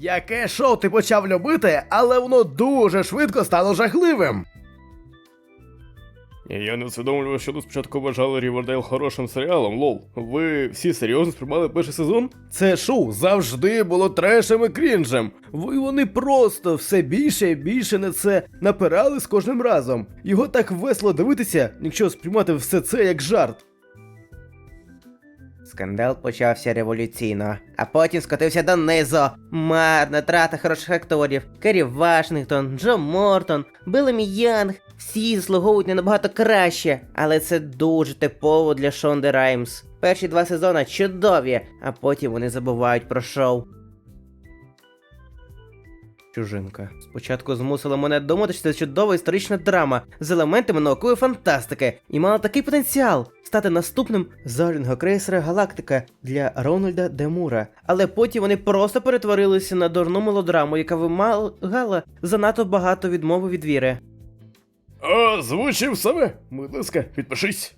Яке шоу ти почав любити, але воно дуже швидко стало жахливим. Я не усвідомлював, що тут спочатку вважали Рівердейл хорошим серіалом, лол. Ви всі серйозно сприймали перший сезон? Це шоу завжди було трешем і крінжем. Ви вони просто все більше і більше на це напирали з кожним разом. Його так весело дивитися, якщо сприймати все це як жарт. Скандал почався революційно, а потім скотився донизу. Марна трата хороших акторів. Керрі Вашингтон, Джо Мортон, Белемі Янг. Всі заслуговують не набагато краще, але це дуже типово для Шонди Раймс. Перші два сезони чудові, а потім вони забувають про шоу. Чужинка. Спочатку змусила мене думати, що це чудова історична драма з елементами наукової фантастики і мала такий потенціал стати наступним зоряного крейсера Галактика для Рональда Де Мура. Але потім вони просто перетворилися на дурну мелодраму, яка вимагала занадто багато відмови від віри. А, звучив саме. Будь ласка, підпишись.